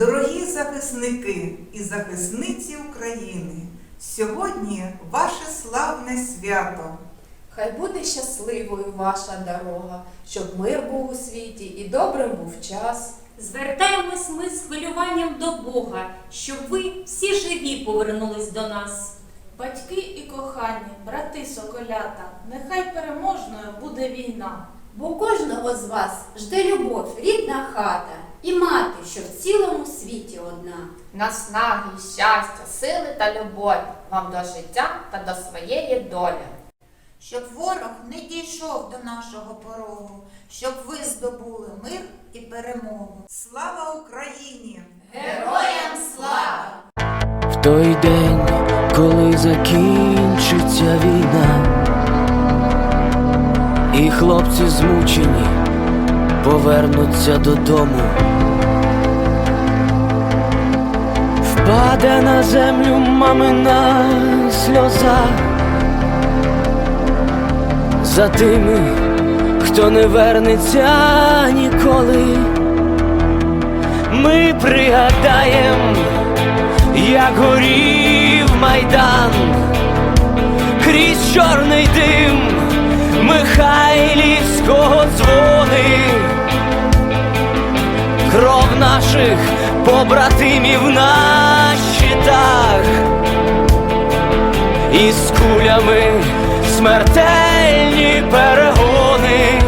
Дорогі захисники і захисниці України, сьогодні ваше славне свято. Хай буде щасливою ваша дорога, щоб мир був у світі і добрим був час. Звертаємось ми з хвилюванням до Бога, щоб ви всі живі повернулись до нас. Батьки і кохані, брати соколята, нехай переможною буде війна. Бо кожного з вас жде любов, рідна хата і мати, що в цілому світі одна. Наснаги, щастя, сили та любові вам до життя та до своєї долі. щоб ворог не дійшов до нашого порогу, щоб ви здобули мир і перемогу. Слава Україні! Героям слава! В той день, коли закінчиться війна, і хлопці змучені повернуться додому. Впаде на землю мамина сльоза за тими, хто не вернеться ніколи. Ми пригадаємо як горів майдан, крізь чорний дим Михайлівського дзвони, кров наших побратимів на щитах, і з кулями смертельні перегони.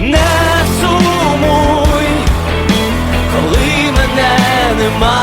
Не сумуй, коли мене немає,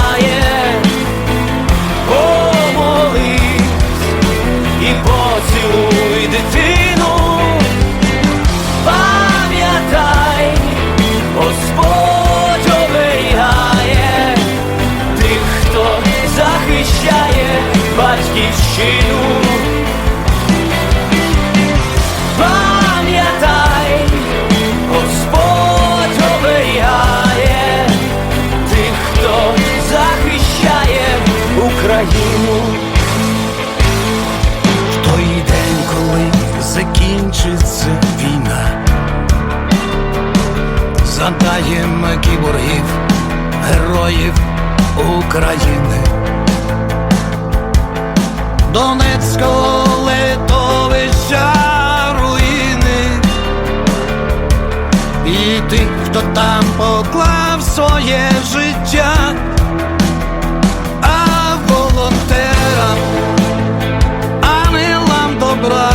задаємо кіборгів, героїв України. Донецького литовища руїни. І тих, хто там поклав своє життя, а волонтерам ангелам добра,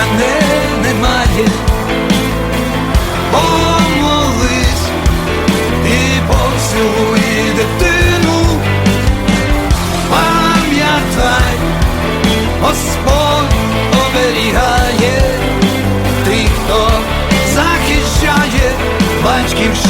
мене немає, помолись і поцілуй дитину, пам'ятай, Господь оберігає тих, хто захищає батьківщину.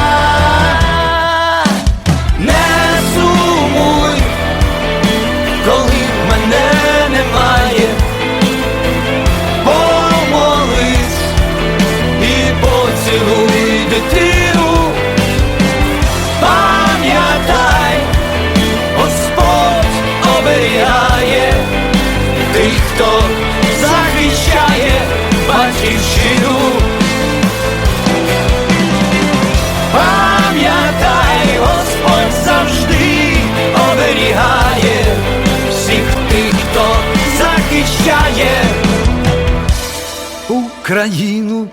країну.